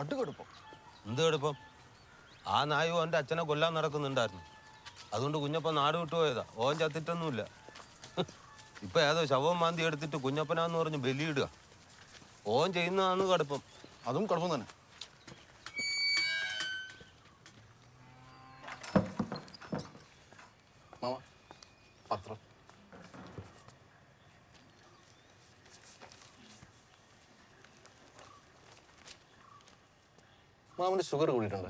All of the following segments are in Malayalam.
കടുകടുപ്പം. എന്ത് കടുപ്പം? ആ നായു അവന്റെ അച്ഛനെ കൊല്ലാൻ നടക്കുന്നുണ്ടായിരുന്നു. അതുകൊണ്ട് കുഞ്ഞപ്പൻ നാട് വിട്ടു പോയതാ. ഓൻ ചത്തിട്ടൊന്നുമില്ല. ഇപ്പൊ ഏതോ ശവം മാന്തി എടുത്തിട്ട് കുഞ്ഞപ്പനാന്ന് പറഞ്ഞ് ബലിയിടുക. ഓൻ ചെയ്യുന്നതാണ് കടുപ്പം. അതും കടുപ്പം തന്നെ മാമ പത്രം മാമന് ഷുഗർ കൂടിയിട്ടുണ്ട്.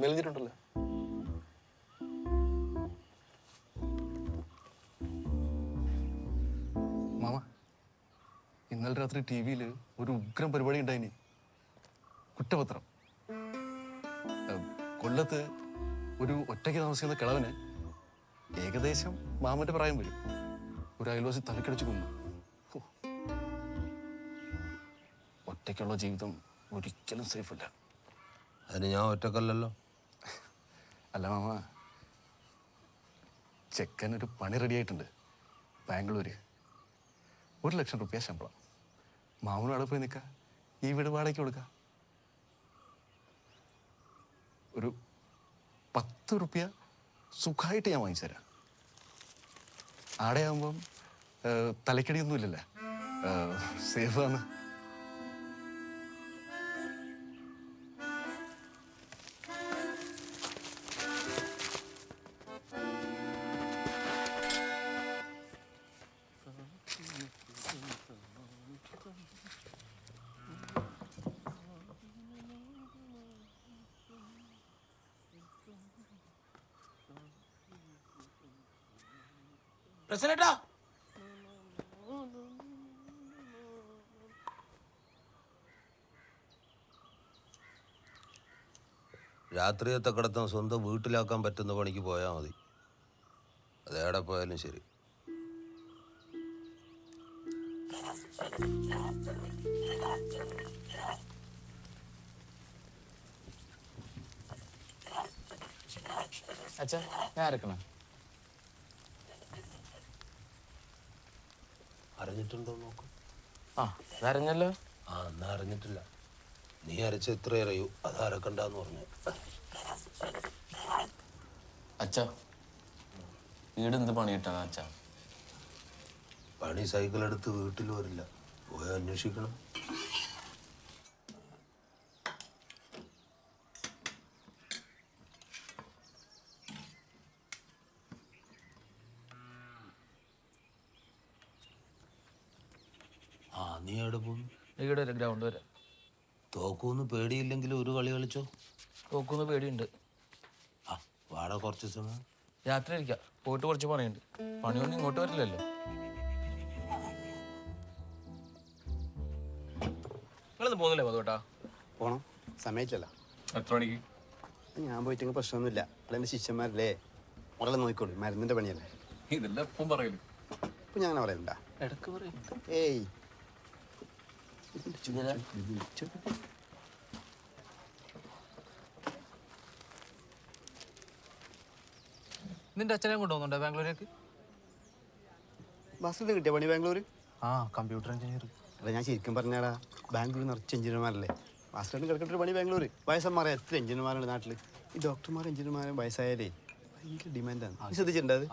മെലിഞ്ഞിട്ടുണ്ടല്ലോ? മാമ ഇന്നലെ രാത്രി ടി വിയിൽ ഒരു ഉഗ്രം പരിപാടി ഉണ്ടായിനി. കുറ്റപത്രം. കൊല്ലത്ത് ഒരു ഒറ്റയ്ക്ക് താമസിക്കുന്ന കിളവന് ഏകദേശം മാമന്റെ പ്രായം വരും. ഒരു അയൽവാസി തലക്കടിച്ചു കൊന്നു. ഒറ്റയ്ക്കുള്ള ജീവിതം ഒരിക്കലും സേഫ് അല്ല. അതിന് ഞാൻ ഒറ്റക്കല്ലല്ലോ. അല്ല മാമ ചെക്കൻ ഒരു പണി റെഡി ആയിട്ടുണ്ട് ബാംഗ്ലൂര്. ഒരു ലക്ഷം റുപ്യ ശമ്പളം. മാമനും അവിടെ പോയി നിൽക്കുക ഈ വീട് വാടകയ്ക്ക് കൊടുക്ക. ഒരു പത്ത് റുപ്യ സുഖമായിട്ട് ഞാൻ വാങ്ങിച്ചു തരാം. ആടെ തലക്കടിയൊന്നുമില്ലല്ലേ? തലക്കടിയൊന്നും സേഫാണ് പ്രസിഡന്റാ രാത്രിയത്തെ കിടത്തം സ്വന്തം വീട്ടിലാക്കാൻ പറ്റുന്ന പണിക്ക് പോയാൽ മതി. അതേടെ പോയാലും ശരി. അച്ഛാ ഞാൻ ഇറക്കണം അറിഞ്ഞിട്ടുണ്ടോ നോക്ക് ആ അതറിഞ്ഞല്ലോ. ആ എന്നാ അറിഞ്ഞിട്ടില്ല. നീ അരച്ച എത്ര അറിയൂ. അത് അരക്കണ്ടെന്ന് പറഞ്ഞു. അച്ഛ വീട് എന്ത് പണി അച്ഛ? അച്ഛാ പണി സൈക്കിൾ എടുത്ത് വീട്ടിൽ വരില്ല. പോയി അന്വേഷിക്കണം ആ നീ എവിടെ ഇവിടെ വരെ ഗ്രൗണ്ട് വരെ. തോക്കൂന്ന് പേടിയില്ലെങ്കിൽ ഒരു കളി കളിച്ചോ? തോക്കൂന്ന് പേടിയുണ്ട്. ആ വാടാ കുറച്ച് സമയം രാത്രി ഇരിക്കാം പോയിട്ട് കുറച്ച് പണിയുണ്ട്. പണിയൊന്നും ഇങ്ങോട്ട് വരില്ലല്ലോ. നിങ്ങളൊന്നും പോകുന്നില്ലേ മധുട്ടാ പോണം. സമയത്തില്ല എത്ര മണിക്ക്? ഞാൻ പോയിട്ടെങ്കിൽ പ്രശ്നമൊന്നുമില്ല. അവളെന്റെ ശിഷ്യന്മാരല്ലേ? മകളെ നോക്കിക്കോളൂ. മരുന്നിന്റെ പണിയല്ലേ? ഇതെല്ലാം എപ്പം പറയൽ. ഇപ്പം ഞാൻ അങ്ങനെ പറയണ്ട ഇടയ്ക്ക് പറയും. ഏയ് നിന്റെ അച്ഛനെ കൊണ്ടുപോകുന്നുണ്ടോ ബാംഗ്ലൂരേക്ക് ബസ് കിട്ടിയ പണി ബാംഗ്ലൂർ ആ കമ്പ്യൂട്ടർ എഞ്ചിനീയർ. അല്ല ഞാൻ ശരിക്കും പറഞ്ഞാടാ ബാംഗ്ലൂർ നിറച്ച് എഞ്ചിനീയർമാരല്ലേ? മാസ്റ്ററിന് കിടക്കേണ്ട പണി ബാംഗ്ലൂർ വയസ്സന്മാരെ എത്ര എഞ്ചിനീയർമാരുണ്ട് നാട്ടിൽ ഈ ഡോക്ടർമാർ എഞ്ചിനീയർമാരും വയസ്സായാലേ ഭയങ്കര ഡിമാൻഡാണ് ശ്രദ്ധിച്ചിട്ടുണ്ട് അത്?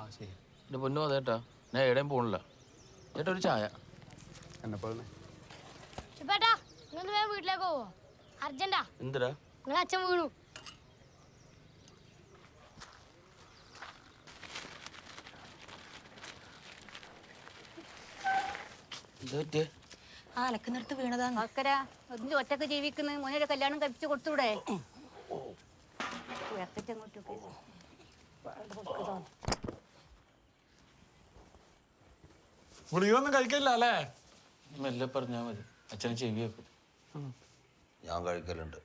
എന്റെ പൊന്നു അതേട്ടാ. ഞാൻ എവിടെയും പോകണില്ല ചേട്ടാ ഒരു ചായ. എന്നെ ശിപ്പേട്ടാ നിങ്ങൾ വേഗം വീട്ടിലേക്ക് പോവോ. അർജന്റാ. എന്തിനാ? നിങ്ങൾ അച്ഛൻ വീണു. ആ അലക്കുന്നിടത്ത് വീണതാന്ന് അക്കര എന്ത് ഒറ്റയ്ക്ക് ജീവിക്കുന്ന? മോനെ കല്യാണം കഴിച്ചു കൊടുത്തൂടെ? ഗുളികയൊന്നും കഴിക്കില്ല അല്ലേ? മെല്ലെ പറഞ്ഞാ മതി. അച്ഛനെ ചെവി വെക്കും. ഞാൻ കഴിക്കലുണ്ട്.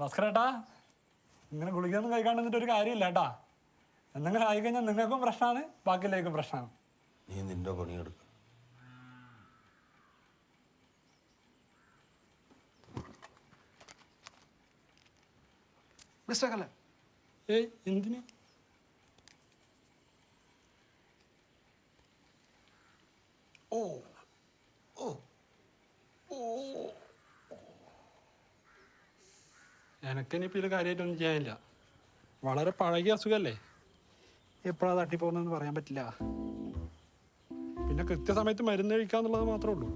ഭാസ്കരേട്ടാ ഇങ്ങനെ ഗുളികയൊന്നും കഴിക്കാണ്ട് നിന്നിട്ട് ഒരു കാര്യമില്ല കേട്ടാ. എന്തെങ്കിലും ആയിക്കഴിഞ്ഞാൽ നിങ്ങൾക്കും പ്രശ്നമാണ് ബാക്കിയിലേക്കും പ്രശ്നമാണ്. നീ നിന്റെ പണിയെടുക്ക. ഏയ് എന്തിന്? ഓ ഓ എനക്കിനിപ്പോൾ ഇതിൽ കാര്യമായിട്ടൊന്നും ചെയ്യാനില്ല. വളരെ പഴകിയ അസുഖമല്ലേ എപ്പോഴാണ് തട്ടിപ്പോകുന്നതെന്ന് പറയാൻ പറ്റില്ല. പിന്നെ കൃത്യസമയത്ത് മരുന്ന് കഴിക്കുക എന്നുള്ളത് മാത്രമേ ഉള്ളൂ.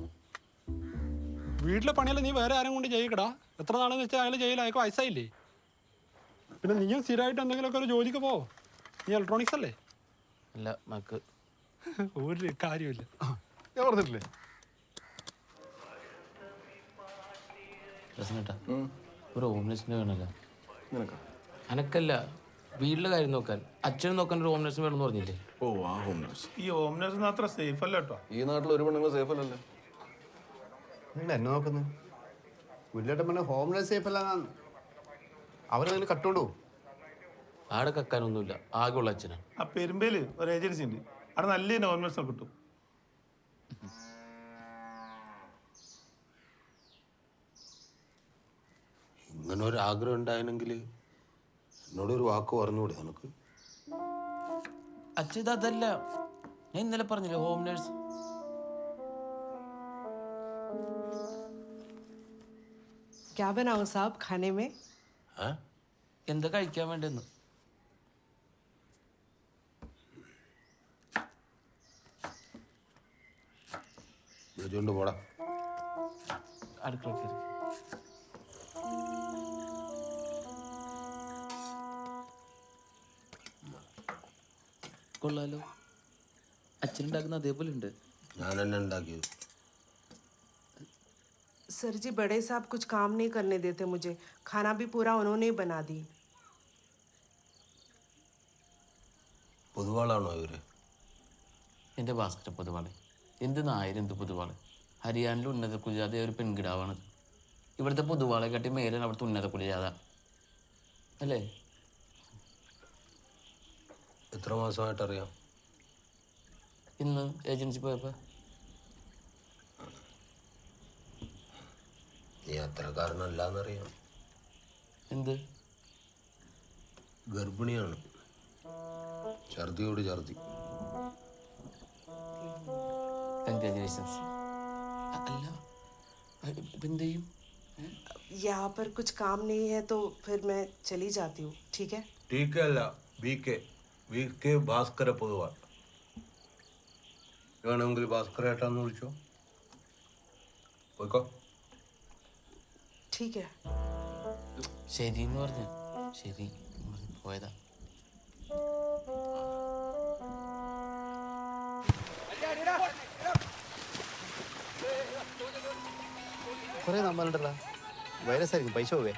വീട്ടിലെ പണിയല്ല നീ വേറെ ആരും കൊണ്ട് ചെയ്യിക്കടാ. എത്ര നാളെന്ന് വെച്ചാൽ അയാൾ ചെയ്യില്ല അയാൾക്ക് വയസ്സായില്ലേ? പിന്നെ നീയും സ്ഥിരമായിട്ട് എന്തെങ്കിലുമൊക്കെ ഒരു ജോലിക്ക് പോ നീ ഇലക്ട്രോണിക്സ് അല്ലേ? അല്ല മക്ക്. ഒരു കാര്യമില്ല ഞാൻ പറഞ്ഞിട്ടില്ലേ? പ്രശ്നട്ടാ ഒരു ഹോംലെസ്സിനെ വേണമല്ല നിനക്കാ? അനക്കല്ല വീട്ടിലെ കാര്യം നോക്കാൻ. അച്ഛനും നോക്കാൻ ഒരു ഹോംലെസ് വേണമെന്ന് പറഞ്ഞില്ലേ? ഓ ആ ഹോം ഈ ഹോം നേഴ്സിന് അത്ര സേഫ് അല്ല കേട്ടോ ഈ നാട്ടിൽ ഒരു പെണ്ണുങ്ങൾ സേഫ് അല്ലല്ലോ. നിങ്ങൾ എന്നെ നോക്കുന്നു പുല്ലേട്ടൻ പറഞ്ഞ ഹോംലെസ് സേഫ് അല്ലാന്ന് അവരതിന് കട്ടുണ്ടോ ആടെ കക്കാനൊന്നുമില്ല. ആകെയുള്ള അച്ഛനാണ് ആ പെരുമ്പേൽ ഒരു ഏജൻസി ഉണ്ട്. അവിടെ നല്ല വെജ് കിട്ടും. ഇങ്ങനെ ഒരു ആഗ്രഹം ഉണ്ടായിരുന്നെങ്കിൽ എന്നോടൊരു വാക്ക് പറഞ്ഞുകൂടെ നിനക്ക് അച്ഛൻ ഇത് അതല്ല ഞാൻ ഇന്നലെ പറഞ്ഞില്ലേ ഹോം നേഴ്സ് क्या बनाऊं साहब खाने में ഏ എന്താ കഴിക്കാൻ വേണ്ടെന്ന് വിളിച്ചുകൊണ്ട് പോടാ അടുക്കള കയറി കൊള്ളാലോ അച്ഛനുണ്ടാക്കുന്ന അതേപോലെ ഉണ്ട് ഞാൻ എന്നെ ഉണ്ടാക്കിയത് सर जी बड़े साहब कुछ काम नहीं करने देते मुझे खाना भी पूरा उन्होंने ही बना दी പൊതുവാളാണോ ഇവര് എൻ്റെ ഭാസ്കര പൊതുവാള് എന്ത് നായര് എന്ത് പൊതുവാള് ഹരിയാനയിലെ ഉന്നത കുലജാത ഒരു പെൺകിടാവാണത് ഇവിടുത്തെ പൊതുവാളെ കാട്ടി മേലാണ് അവിടുത്തെ ഉന്നത കുലജാത അല്ലേ എത്ര മാസമായിട്ട് അറിയാം ഇന്ന് ഏജൻസി പോയപ്പോൾ നീ അത്രക്കാരനല്ലാന്നറിയാം എന്ത് ഗർഭിണിയാണ് ഛർദിയോട് ഛർദി കൺഗ്രാജുലേഷൻസ് അല്ല ഇപ്പം എന്ത് ചെയ്യും ഏ? यहाँ पर कुछ काम नहीं है तो फिर मैं चली जाती हूँ ठीक है ടി കെ അല്ല B K V K Bhaskara Poduval. വേണമെങ്കിൽ ഭാസ്കരേട്ടാന്ന് വിളിച്ചോ? പോയിക്കോ. ശരി എന്ന് പറഞ്ഞു. ശരി. പോയതാ. കുറേ നമ്മളുണ്ടല്ലോ വൈറസ് ആയിരിക്കും. പൈസ പോവേ.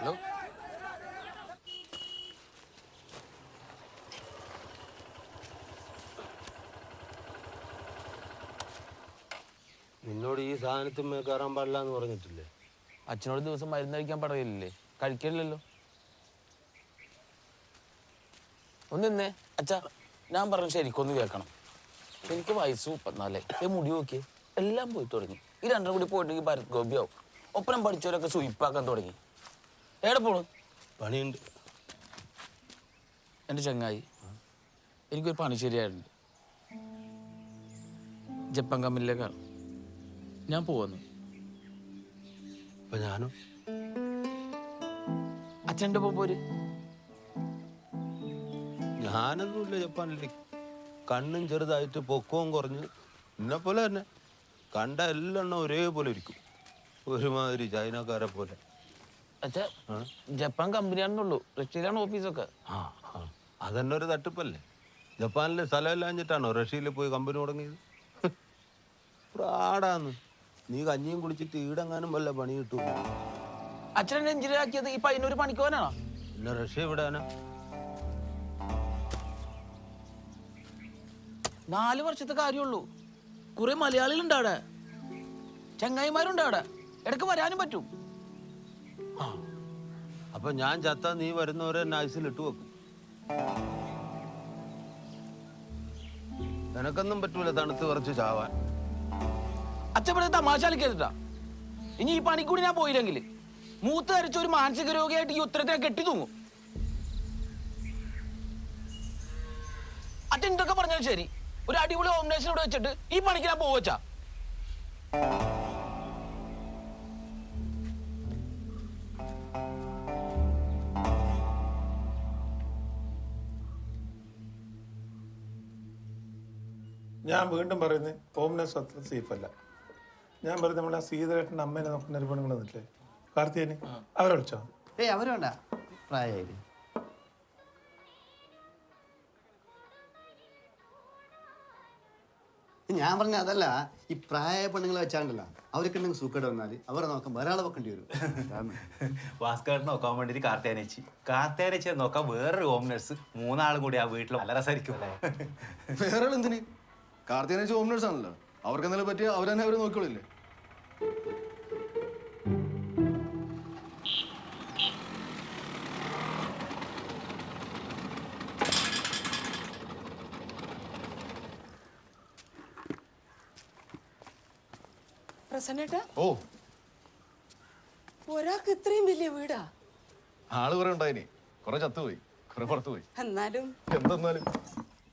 ഹലോ. സാധനത്തിൽ കയറാൻ പാടില്ല എന്ന് പറഞ്ഞിട്ടില്ലേ? അച്ഛനോട് ദിവസം മരുന്ന് കഴിക്കാൻ പറയില്ലേ കഴിക്കില്ലല്ലോ ഒന്നിന്നേ അച്ഛ അച്ഛാ ഞാൻ പറഞ്ഞു ശരിക്കൊന്ന് കേൾക്കണം. എനിക്ക് വയസ്സ് മുപ്പത്തിനാലേ. ഈ മുടി നോക്കിയേ എല്ലാം പോയി തുടങ്ങി. ഈ രണ്ടും കൂടി പോയിട്ടുണ്ടെങ്കിൽ ഭരത് ഗോപിയാവും. ഒപ്പനം പഠിച്ചവരൊക്കെ സുയിപ്പാക്കാൻ തുടങ്ങി. എവിടെ പോണു? പണിയുണ്ട്. എന്റെ ചങ്ങായി എനിക്കൊരു പണി ശരിയായിട്ടുണ്ട്. ജപ്പാൻ കമ്പനിയിലേക്കാണ്. ഞാൻ പോവുന്നു. അപ്പൊ ഞാനും. അച്ഛന്റെ ഒപ്പം പോര്. ഞാനൊന്നുമില്ല ജപ്പാനിലേക്ക് കണ്ണും ചെറുതായിട്ട് പൊക്കവും കുറഞ്ഞ് എന്നെ പോലെ തന്നെ. കണ്ട എല്ലെണ്ണം ഒരേപോലെ ഇരിക്കും. ഒരുമാതിരി ചൈനക്കാരെ പോലെ. അച്ഛാ ജപ്പാൻ കമ്പനിയാണെന്നുള്ളൂ. റഷ്യയിലാണ് ഓഫീസൊക്കെ. ആ ആ. അതന്നെ ഒരു തട്ടിപ്പല്ലേ? ജപ്പാനിലെ സ്ഥലമില്ലാഞ്ഞിട്ടാണോ റഷ്യയിൽ പോയി കമ്പനി തുടങ്ങിയത്? പ്രാടാന്ന് നീ കഞ്ഞിയും കുടിച്ചിട്ട് ഈടെങ്ങാനും വല്ല പണി കിട്ടും അച്ഛനെ എഞ്ചിനീയറാക്കിയത് ഈ പയ്യനൂർ പണിക്കോനാണോ? പിന്നെ റഷ്യ വിടാനാ നാല് വർഷത്തെ കാര്യമുള്ളൂ. കുറെ മലയാളികളുണ്ട് അവിടെ. ചങ്ങായിമാരുണ്ട് അവിടെ. ഇടയ്ക്ക് വരാനും പറ്റും. അപ്പൊ ഞാൻ ചത്ത നീ വരുന്നവരെ നൈസിൽ ഇട്ട് വെക്കും. നിനക്കൊന്നും പറ്റൂല തണുത്ത് കുറച്ച് ചാവാൻ. അച്ഛപ്പഴത്തെ മാശാലിക്കരുതാ ഇനി ഈ പണിക്കൂടി ഞാൻ പോയില്ലെങ്കിൽ മൂത്ത് ധരിച്ച ഒരു മാനസിക രോഗിയായിട്ട് ഈ ഉത്തരത്തിനെ കെട്ടി തൂങ്ങും അച്ഛൻ ഇതൊക്കെ പറഞ്ഞാൽ ശരി. ഒരു അടിപൊളി ഓംലേഷൻ ഇവിടെ വെച്ചിട്ട് ഈ പണിക്ക് ഞാൻ പോവച്ചാ. ഞാൻ വീണ്ടും പറയുന്നത് ഓംനസ് അത്ര സേഫ് അല്ല. ഞാൻ പറഞ്ഞ നമ്മളെ സീതരേട്ടന്റെ അമ്മേനെ നോക്കുന്ന ഒരു പെണ്ണുങ്ങൾ നിന്നില്ലേ കാർത്തികന് അവരെ വിളിച്ചോ? ഏയ് അവർ വേണ്ട. പ്രായമായില്ലേ? ഞാൻ പറഞ്ഞ അതല്ല ഈ പ്രായ പെണ്ണുങ്ങളെ വെച്ചാണ്ടല്ല. അവർക്ക് ഉണ്ടെങ്കിൽ സൂക്കേട് വന്നാൽ അവരെ നോക്കാൻ ഒരാളെ ആളെ വെക്കേണ്ടി വരും. ഭാസ്കറിനെ നോക്കാൻ വേണ്ടിട്ട് കാർത്തേനച്ചി കാർത്തേനച്ചിയെ നോക്കാൻ വേറൊരു ഹോം നഴ്സ് മൂന്നാളും കൂടി ആ വീട്ടിൽ വളരെ അല്ലേ? വേറെ എന്തിന് കാർത്തേനച്ചി ഹോം നേഴ്സ് ആണല്ലോ. അവർക്ക് എന്തെങ്കിലും പറ്റിയ അവരെന്നെ അവർ നോക്കിക്കോളില്ലേ പ്രസന്നേട്ടാ? ഓ. ഒരാൾക്ക് ഇത്രയും വലിയ വീടാ? ആൾ കുറെ ഉണ്ടായിനി. കുറെ ചത്തുപോയി. കുറെ പുറത്തുപോയി. എന്നാലും എന്തെന്നാലും.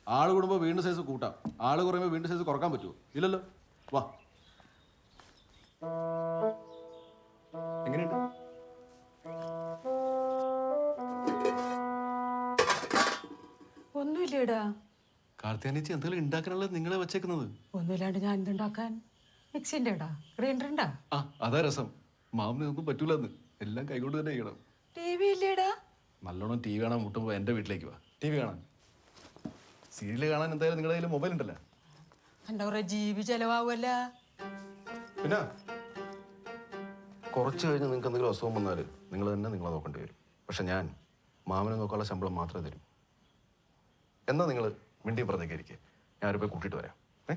ആൾ കൂടുമ്പോൾ വീണ്ടും സൈസ് കൂട്ടാം. ആൾ കുറയുമ്പോൾ വീണ്ടും സൈസ് കുറയ്ക്കാൻ പറ്റുമോ ഇല്ലല്ലോ. വാ. എങ്ങനെയുണ്ട്? ഒന്നുമില്ലേടാ. കാർത്തിയാനിച്ച് എന്തെങ്കിലും ഉണ്ടാക്കാനല്ല നിങ്ങളെ വെച്ചേക്കുന്നത്? ഒന്നുമില്ലാണ്ട് ഞാൻ എന്തുണ്ടാക്കാൻ? മിക്സിന്റെ ഇടാ ഗ്രൈൻഡർ ഉണ്ടാ ആ അതാ രസം. മാമിന് ഒന്നും പറ്റൂലെന്ന്. എല്ലാം കൈകൊണ്ട് തന്നെ ചെയ്യണം. ടി വി ഇല്ലേടാ. നല്ലോണം ടി വി കാണാൻ മുട്ടുമ്പോൾ എന്റെ വീട്ടിലേക്ക് വാ. ടി വി കാണാൻ. സീരിയൽ കാണാൻ എന്തായാലും നിങ്ങളുടെ കയ്യിൽ മൊബൈൽ ഉണ്ടല്ലോ? ജീവി ചെലവാകുമല്ല പിന്നെ? കുറച്ച് കഴിഞ്ഞ് നിങ്ങൾക്ക് എന്തെങ്കിലും അസുഖം വന്നാൽ നിങ്ങൾ തന്നെ നിങ്ങളെ നോക്കേണ്ടി വരും. പക്ഷെ ഞാൻ മാമനെ നോക്കാനുള്ള ശമ്പളം മാത്രമേ തരും. എന്നാ നിങ്ങൾ മിണ്ടി പറഞ്ഞേക്ക് ഞാൻ ഒരു പോയി കൂട്ടിയിട്ട് വരാം. ഏ?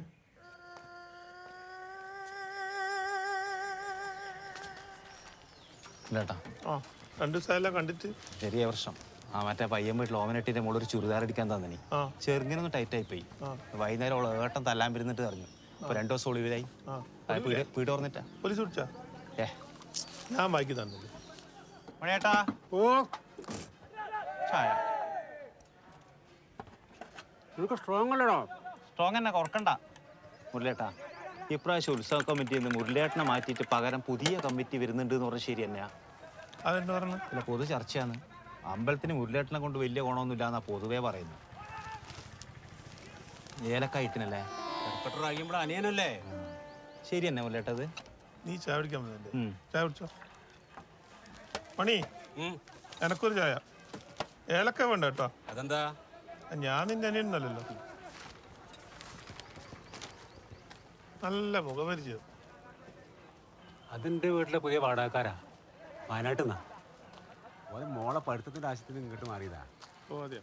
ഇല്ലേട്ടാ. ആ രണ്ട് ദിവസമെല്ലാം കണ്ടിട്ട് ചെറിയ പ്രശ്നം. ആ മറ്റേ പയ്യൻ വീട്ടിൽ ഓമനട്ടിന്റെ മുകളിൽ ഒരു ചുരിദാർ അടിക്കാൻ തന്നെ ചെറുങ്ങനെ ഒന്ന് ടൈറ്റ് ആയി പോയി വൈകുന്നേരം ഉള്ള ഏട്ടൻ തല്ലാൻ പിരുന്നിട്ട് അറിഞ്ഞു അപ്പൊ രണ്ടു ദിവസം ഒളിവിലായി. ആ. ആ, പീട് പീട് തുറന്നിട്ടാ പോലീസ് വിളിച്ചാ? ഏ. ഞാൻ ബാക്കി തന്നില്ല. മണിയേട്ടാ ഓ. ചായ. നിനക്ക് സ്ട്രോങ് അല്ലടോ? സ്ട്രോങ് തന്നെ കുറക്കണ്ട. മുരളിയേട്ടാ ഇപ്രാവശ്യം ഉത്സവ കമ്മിറ്റിയിൽ നിന്ന് മുരളിയേട്ടനെ മാറ്റിയിട്ട് പകരം പുതിയ കമ്മിറ്റി വരുന്നുണ്ട് എന്ന് പറഞ്ഞ ശരി തന്നെയാ. അതെന്താ പറഞ്ഞു? പൊതു ചർച്ചയാണ്. അമ്പലത്തിന് ഉരുളേട്ടനെ കൊണ്ട് വലിയ ഗുണമൊന്നുമില്ല എന്നാ പൊതുവേ പറയുന്നത്. ഏലക്കായിട്ടിനല്ലേ അനിയനല്ലേ? ശരി എന്നെ ഉരുളേട്ടത് നീ ചായ കുടിക്കാൻ വന്നല്ലേ ഉം. ചായ കുടിച്ചോ? മണി എനക്കൊരു ചായ. ഏലക്ക വേണ്ട കേട്ടോ. അതെന്താ? ഞാൻ നിന്റെ അനിയനല്ലോ നല്ല മുഖപരിചയം അതിന്റെ വീട്ടിലെ പുതിയ വാടകക്കാരാ. വയനാട്ടിൽ നിന്നാ ഓരോ മോളെ പഠിത്തത്തിന്റെ ആവശ്യത്തിന് ഇങ്ങോട്ട് മാറിയതാ. ഓ കാര്യൊക്കെ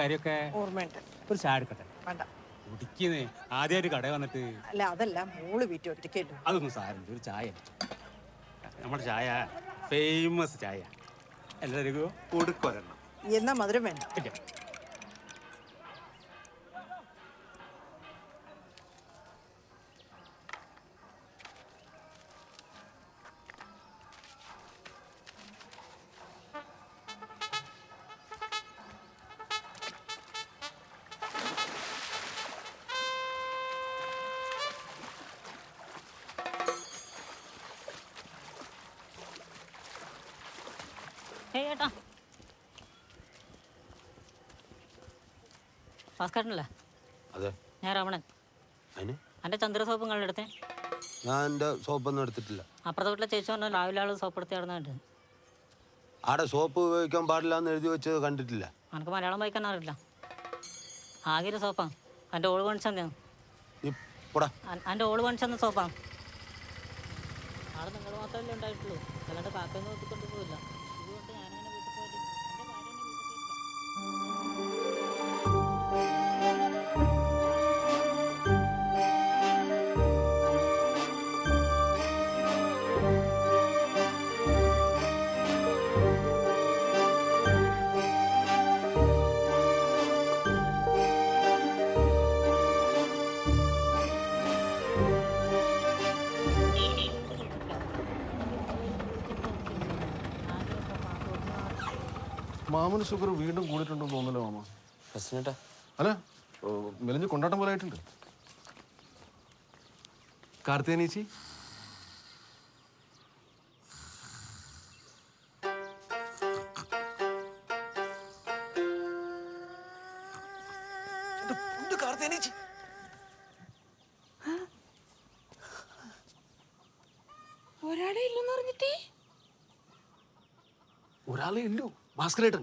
കാര്യമൊക്കെ ഓർമ്മയുണ്ട്. ഒരു ചായ എടുക്കട്ടെ? വേണ്ട. കുടിക്കുന്നേ ആദ്യമായിട്ട് കട വന്നിട്ട് അല്ല അതല്ല. മോൾ വീട്ടിൽ ഒറ്റയ്ക്കല്ലോ അതൊന്നും സാരമില്ല. ഒരു ചായ നമ്മുടെ ചായ ഫേമസ് ചായ. എല്ലാവർക്കും കൊടുക്കൊരെണ്ണം. എന്നാ മധുരം വേണ്ട. ഏട്ടാ. ഭാസ്കരനല്ലേ? അതെ. ഞാൻ രമണൻ അതിന്? എന്റെ ചന്ദ്ര സോപ്പ് നിങ്ങളുടെ അടുത്ത് ഞാൻ എന്റെ സോപ്പൊന്നും എടുത്തിട്ടില്ല. അപ്പുറത്തെ വീട്ടിലെ ചേച്ചി പറഞ്ഞു രാവിലെ ആൾ സോപ്പ് എടുത്ത് ആടെ സോപ്പ് ഉപയോഗിക്കാൻ പാടില്ല എന്ന് എഴുതി വെച്ചത് കണ്ടിട്ടില്ല. എനിക്ക് മലയാളം വായിക്കാൻ അറിയില്ല. ആകെ ഒരു സോപ്പാ. എന്റെ ഓൾ പണിച്ചെന്ന് എന്റെ ഓൾ പണിച്ചെന്ന സോപ്പാ. ആടെ നിങ്ങൾ മാത്രമല്ലേ ഉണ്ടായിട്ടുള്ളൂ. അല്ലാണ്ട് കാക്കയൊന്നും നോക്കിക്കൊണ്ട് പോയില്ല മാമന് ഷുഗർ വീണ്ടും കൂടിയിട്ടുണ്ടെന്ന് തോന്നല്ലോ മാമ? പ്രശ്നട്ടാ അല്ല മെലിഞ്ഞ് കൊണ്ടാട്ടം പോലെ ആയിട്ടുണ്ട്. കാർത്തികനേച്ചി ഒരാളെ ഇല്ലെന്ന് പറഞ്ഞിട്ടേ? ഒരാളെ ഇല്ലു. ഭാസ്കരേട്ടൻ.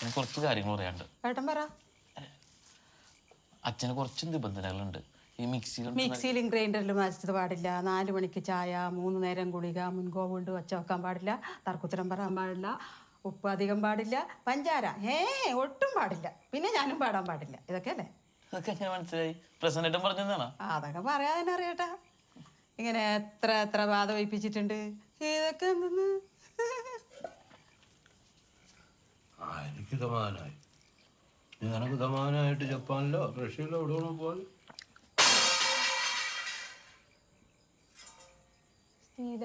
എനിക്ക് കുറച്ച് കാര്യങ്ങൾ പറയാണ്ട് ഏട്ടൻ പറ. അച്ഛന് കുറച്ച് നിബന്ധനകളുണ്ട്. ഈ മിക്സിയിൽ മിക്സിയിലും ഗ്രൈൻഡറിലും അരച്ചത് പാടില്ല. നാല് മണിക്ക് ചായ മൂന്ന് നേരം ഗുളിക മുൻകോ കൊണ്ട് വച്ച വെക്കാൻ പാടില്ല തർക്കുത്തരം പറയാൻ പാടില്ല ഉപ്പ് അധികം പാടില്ല പഞ്ചാര ഏ ഒട്ടും പാടില്ല. പിന്നെ ഞാനും പാടാൻ പാടില്ല. ഇതൊക്കെ അല്ലേ? അതൊക്കെ എങ്ങനെ മനസ്സിലായി? പ്രസന്റേറ്റം പറഞ്ഞതാണ് അതൊക്കെ പറയാൻ അറിയട്ടാ. ഇങ്ങനെ എത്ര എത്ര ബാധ വയ്പ്പിച്ചിട്ടുണ്ട് ഇതൊക്കെ എന്തെന്ന്? ആ എനിക്ക് സമാധാനമായി നിനക്ക് സമാധാനമായിട്ട് ജപ്പാനിലോ റഷ്യയിലോ എവിടെ വേണം പോകാൻ സ്റ്റീല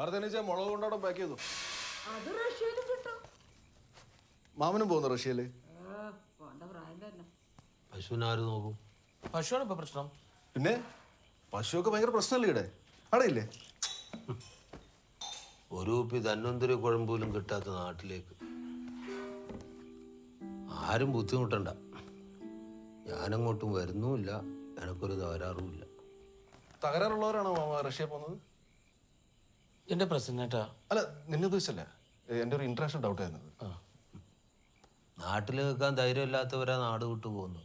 കാർത്തേനീച്ച മുളക് കൊണ്ടോടെ പാക്ക് ചെയ്തു. മാമനും പോകുന്നു റഷ്യയിൽ. പശുവിനെ ആര് നോക്കും? പശുവാണ് ഇപ്പൊ പ്രശ്നം. പിന്നെ പശുവൊക്കെ ഭയങ്കര പ്രശ്നമല്ലേ ഇവിടെ? അവിടെ ഇല്ലേ? ഒരു കുപ്പി ധന്വന്തരി കുഴമ്പോലും കിട്ടാത്ത നാട്ടിലേക്ക്. ആരും ബുദ്ധിമുട്ടണ്ട. ഞാനങ്ങോട്ടും വരുന്നുമില്ല. എനക്കൊരു തകരാറുമില്ല. തകരാറുള്ളവരാണോ മാമ റഷ്യ പോകുന്നത്? എന്റെ പ്രസന്നേട്ടാ അല്ല നിന്നെ ഉദ്ദേശിച്ചല്ല എന്റെ ഒരു ഇന്ററാക്ഷൻ ഡൗട്ട് ആയിരുന്നത് നാട്ടിൽ നിൽക്കാൻ ധൈര്യമില്ലാത്തവരാ നാട് വിട്ടു പോകുന്നു